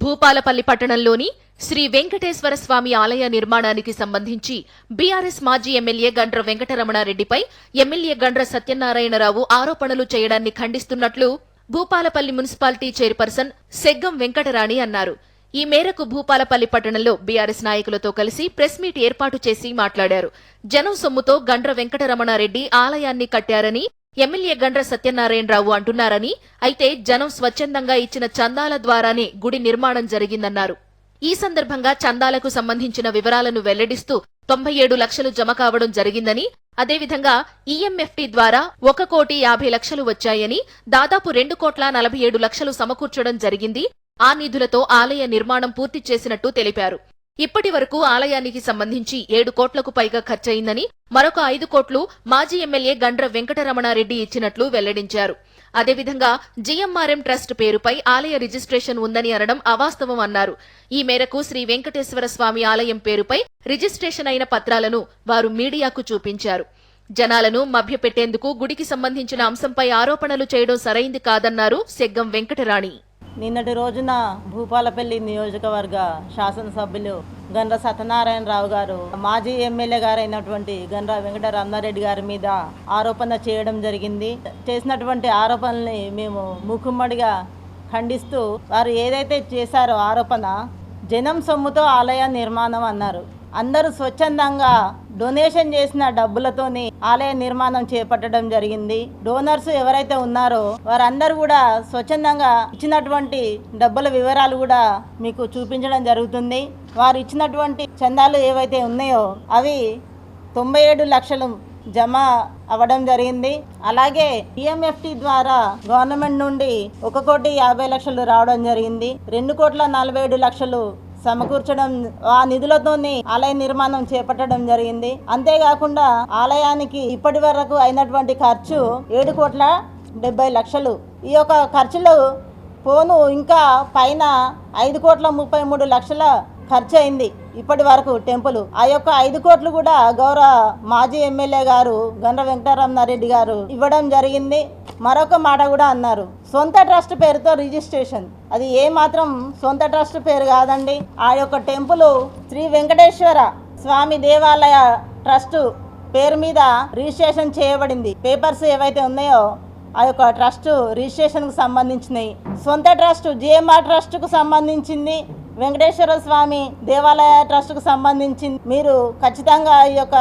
భూపాలపల్లి పట్టణంలోని శ్రీ వెంకటేశ్వర స్వామి ఆలయ నిర్మాణానికి సంబంధించి బీఆర్ఎస్ మాజీ ఎమ్మెల్యే గండ్ర వెంకటరమణారెడ్డిపై ఎమ్మెల్యే గండ్ర సత్యనారాయణరావు ఆరోపణలు చేయడాన్ని ఖండిస్తున్నట్లు భూపాలపల్లి మున్సిపాలిటీ చైర్పర్సన్ సెగ్గం వెంకటరాణి అన్నారు. ఈ మేరకు భూపాలపల్లి పట్టణంలో బీఆర్ఎస్ నాయకులతో కలిసి ప్రెస్ మీట్ ఏర్పాటు చేసి మాట్లాడారు. జనం సొమ్ముతో గండ్ర వెంకటరమణారెడ్డి ఆలయాన్ని కట్టారని ఎమ్మెల్యే గండ్ర సత్యనారాయణరావు అంటున్నారని అయితే జనం స్వచ్ఛందంగా ఇచ్చిన చందాల ద్వారానే గుడి నిర్మాణం జరిగిందన్నారు. ఈ సందర్భంగా చందాలకు సంబంధించిన వివరాలను వెల్లడిస్తూ తొంభై ఏడు లక్షలు జమ కావడం జరిగిందని అదేవిధంగా ఈఎంఎఫ్టి ద్వారా ఒక కోటి యాభై లక్షలు వచ్చాయని దాదాపు రెండు కోట్ల నలభై ఏడు లక్షలు సమకూర్చడం జరిగింది. ఆ నిధులతో ఆలయ నిర్మాణం పూర్తి చేసినట్టు తెలిపారు. ఇప్పటి వరకు ఆలయానికి సంబంధించి ఏడు కోట్లకు పైగా ఖర్చయిందని మరొక ఐదు కోట్లు మాజీ ఎమ్మెల్యే గండ్ర వెంకటరమణారెడ్డి ఇచ్చినట్లు వెల్లడించారు. అదేవిధంగా జీఎంఆర్ఎం ట్రస్ట్ పేరుపై ఆలయ రిజిస్ట్రేషన్ ఉందని అనడం అవాస్తవం అన్నారు. ఈ మేరకు శ్రీ వెంకటేశ్వర స్వామి ఆలయం పేరుపై రిజిస్ట్రేషన్ అయిన పత్రాలను వారు మీడియాకు చూపించారు. జనాలను మభ్యపెట్టేందుకు గుడికి సంబంధించిన అంశంపై ఆరోపణలు చేయడం సరైంది కాదన్నారు సెగ్గం వెంకటరాణి. నిన్నటి రోజున భూపాలపల్లి నియోజకవర్గ శాసనసభ్యులు గండ్ర సత్యనారాయణరావు గారు మాజీ ఎమ్మెల్యే గారైనటువంటి గండ్ర వెంకట రామారెడ్డి గారి మీద ఆరోపణ చేయడం జరిగింది. చేసినటువంటి ఆరోపణల్ని మేము మూకుమ్మడిగా ఖండిస్తూ వారు ఏదైతే చేశారో ఆరోపణ జనం సొమ్ముతో ఆలయ నిర్మాణం అన్నారు. అందరూ స్వచ్ఛందంగా డొనేషన్ చేసిన డబ్బులతోని ఆలయ నిర్మాణం చేపట్టడం జరిగింది. డోనర్స్ ఎవరైతే ఉన్నారో వారందరూ కూడా స్వచ్ఛందంగా ఇచ్చినటువంటి డబ్బుల వివరాలు కూడా మీకు చూపించడం జరుగుతుంది. వారు ఇచ్చినటువంటి చందాలు ఏవైతే ఉన్నాయో అవి తొంభై ఏడు లక్షలు జమ అవ్వడం జరిగింది. అలాగే ఈఎంఎఫ్టి ద్వారా గవర్నమెంట్ నుండి ఒక కోటి యాభై లక్షలు రావడం జరిగింది. రెండు కోట్ల నలభై ఏడు లక్షలు సమకూర్చడం ఆ నిధులతోని ఆలయ నిర్మాణం చేపట్టడం జరిగింది. అంతేకాకుండా ఆలయానికి ఇప్పటి వరకు అయినటువంటి ఖర్చు ఏడు కోట్ల డెబ్బై లక్షలు. ఈ యొక్క ఖర్చులు పోను ఇంకా పైన ఐదు కోట్ల ముప్పై మూడు లక్షల ఖర్చు అయింది ఇప్పటి వరకు టెంపుల్. ఆ యొక్క ఐదు కోట్లు కూడా గౌరవ మాజీ ఎమ్మెల్యే గారు గండ్ర వెంకటరమణారెడ్డి గారు ఇవ్వడం జరిగింది. మరొక మాట కూడా అన్నారు. సొంత ట్రస్ట్ పేరుతో రిజిస్ట్రేషన్. అది ఏ మాత్రం సొంత ట్రస్ట్ పేరు కాదండి. ఆ యొక్క టెంపుల్ శ్రీ వెంకటేశ్వర స్వామి దేవాలయ ట్రస్ట్ పేరు మీద రిజిస్ట్రేషన్ చేయబడింది. పేపర్స్ ఏవైతే ఉన్నాయో ఆ యొక్క ట్రస్ట్ రిజిస్ట్రేషన్కు సంబంధించినవి. సొంత ట్రస్ట్ జిఎంఆర్ ట్రస్ట్కు సంబంధించింది వెంకటేశ్వర స్వామి దేవాలయ ట్రస్ట్కు సంబంధించింది. మీరు ఖచ్చితంగా ఈ యొక్క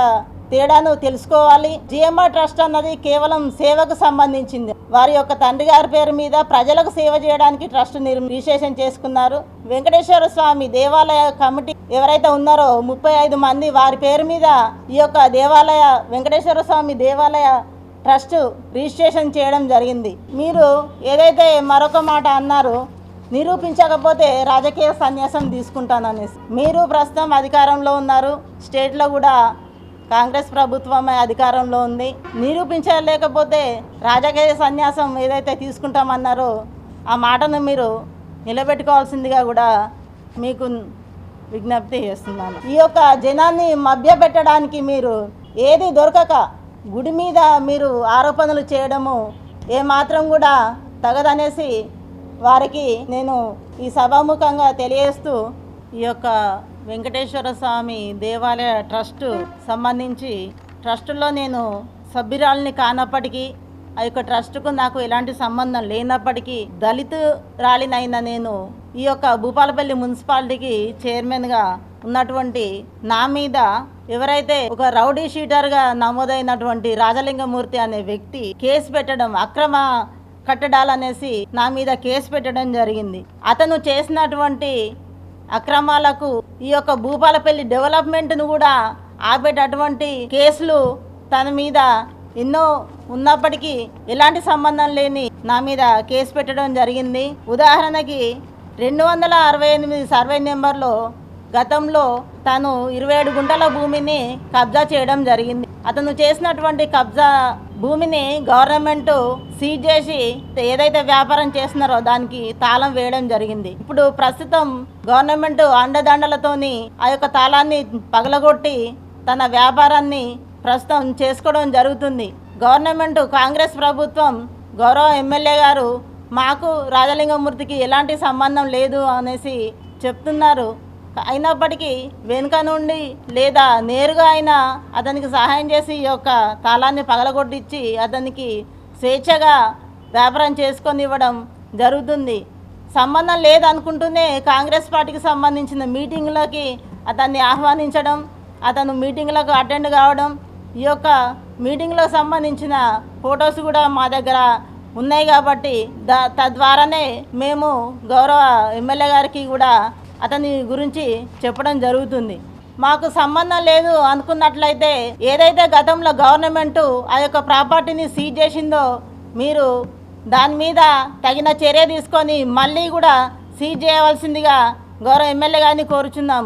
తేడాను తెలుసుకోవాలి. జిఎంఆర్ ట్రస్ట్ అన్నది కేవలం సేవకు సంబంధించింది. వారి యొక్క తండ్రి గారి పేరు మీద ప్రజలకు సేవ చేయడానికి ట్రస్ట్ నిర్ రిజిస్ట్రేషన్ చేసుకున్నారు. వెంకటేశ్వర స్వామి దేవాలయ కమిటీ ఎవరైతే ఉన్నారో ముప్పై ఐదు మంది వారి పేరు మీద ఈ యొక్క దేవాలయ వెంకటేశ్వర స్వామి దేవాలయ ట్రస్ట్ రిజిస్ట్రేషన్ చేయడం జరిగింది. మీరు ఏదైతే మరొక మాట అన్నారు నిరూపించకపోతే రాజకీయ సన్యాసం తీసుకుంటాననేసి. మీరు ప్రస్తుతం అధికారంలో ఉన్నారు. స్టేట్లో కూడా కాంగ్రెస్ ప్రభుత్వమే అధికారంలో ఉంది. నిరూపించలేకపోతే రాజకీయ సన్యాసం ఏదైతే తీసుకుంటామన్నారో ఆ మాటను మీరు నిలబెట్టుకోవాల్సిందిగా కూడా మీకు విజ్ఞప్తి చేస్తున్నాను. ఈ యొక్క జనాన్ని మభ్యపెట్టడానికి మీరు ఏది దొరకక గుడి మీద మీరు ఆరోపణలు చేయడము ఏమాత్రం కూడా తగదనేసి వారికి నేను ఈ సభాముఖంగా తెలియజేస్తూ ఈ యొక్క వెంకటేశ్వర స్వామి దేవాలయ ట్రస్ట్ సంబంధించి ట్రస్టులో నేను సభ్యురాలని కానప్పటికీ ఆ యొక్క ట్రస్టుకు నాకు ఎలాంటి సంబంధం లేనప్పటికీ దళితురాలినైన నేను ఈ యొక్క భూపాలపల్లి మున్సిపాలిటీకి చైర్మన్గా ఉన్నటువంటి నా మీద ఎవరైతే ఒక రౌడీ షీటర్గా నమోదైనటువంటి రాజలింగమూర్తి అనే వ్యక్తి కేసు పెట్టడం అక్రమ కట్టడాలనేసి నా మీద కేసు పెట్టడం జరిగింది. అతను చేసినటువంటి అక్రమాలకు ఈ యొక్క భూపాలపల్లి డెవలప్మెంట్ను కూడా ఆపేటటువంటి కేసులు తన మీద ఎన్నో ఉన్నప్పటికీ ఎలాంటి సంబంధం లేని నా మీద కేసు పెట్టడం జరిగింది. ఉదాహరణకి రెండు వందల అరవై ఎనిమిది సర్వే నెంబర్లో గతంలో తను ఇరవై ఏడు గుంటల భూమిని కబ్జా చేయడం జరిగింది. అతను చేసినటువంటి కబ్జా భూమిని గవర్నమెంట్ సీజ్ చేసి ఏదైతే వ్యాపారం చేస్తున్నారో దానికి తాళం వేయడం జరిగింది. ఇప్పుడు ప్రస్తుతం గవర్నమెంట్ అండదండలతోని ఆ యొక్క తాళాన్ని పగలగొట్టి తన వ్యాపారాన్ని ప్రస్తుతం చేసుకోవడం జరుగుతుంది. గవర్నమెంట్ కాంగ్రెస్ ప్రభుత్వం గౌరవ ఎమ్మెల్యే గారు మాకు రాజలింగమూర్తికి ఎలాంటి సంబంధం లేదు అనేసి చెప్తున్నారు. అయినప్పటికీ వెనుక నుండి లేదా నేరుగా అయినా అతనికి సహాయం చేసి ఈ యొక్క తాళాన్ని పగలగొట్టించి అతనికి స్వేచ్ఛగా వ్యాపారం చేసుకొని ఇవ్వడం జరుగుతుంది. సంబంధం లేదనుకుంటూనే కాంగ్రెస్ పార్టీకి సంబంధించిన మీటింగ్లకి అతన్ని ఆహ్వానించడం అతను మీటింగ్లకు అటెండ్ కావడం ఈ యొక్క మీటింగ్లకు సంబంధించిన ఫొటోస్ కూడా మా దగ్గర ఉన్నాయి కాబట్టి దా తద్వారానే మేము గౌరవ ఎమ్మెల్యే గారికి కూడా అతని గురించి చెప్పడం జరుగుతుంది. మాకు సంబంధం లేదు అనుకున్నట్లయితే ఏదైతే గతంలో గవర్నమెంట్ ఆ యొక్క ప్రాపర్టీని సీజ్ చేసిందో మీరు దాని మీద తగిన చర్య తీసుకొని మళ్ళీ కూడా సీజ్ చేయవలసిందిగా గౌరవ ఎమ్మెల్యే గారిని కోరుచున్నాము.